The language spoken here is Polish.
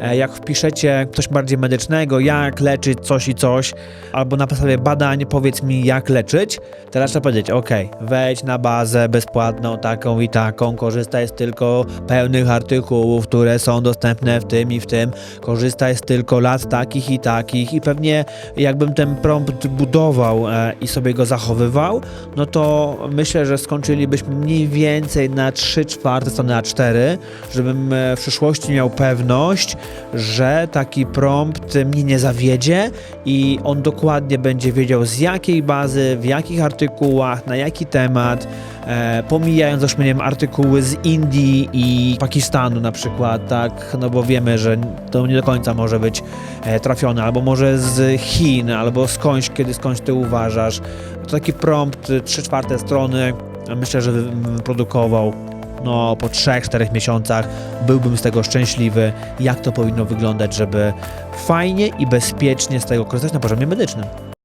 e, jak wpiszecie coś bardziej medycznego, jak leczyć coś i coś, albo na podstawie badań powiedz mi jak leczyć, teraz trzeba powiedzieć, ok, wejdź na bazę bezpłatną taką i taką, korzystaj z tylko pełnych artykułów, które są dostępne w tym i w tym, korzystaj z tylko lat takich i takich. I pewnie jakbym ten prompt budował e, i sobie go zachowywał, no to myślę, że skończylibyśmy mniej więcej na 3 czwarte strony A4, żebym e, w przyszłości miał pewność, że taki prompt mnie nie zawiedzie i on dokładnie będzie wiedział z jakiej bazy, w jakich artykułach, na jaki temat, e, pomijając zresztą, nie artykuły z Indii i Pakistanu na przykład, tak, no bo wiemy, że to nie do końca może być e, trafione, albo może z Chin, albo skądś, kiedy skądś ty uważasz. To taki prompt, 3 czwarte strony, myślę, że produkował no po 3-4 miesiącach byłbym z tego szczęśliwy, jak to powinno wyglądać, żeby fajnie i bezpiecznie z tego korzystać na poziomie medycznym.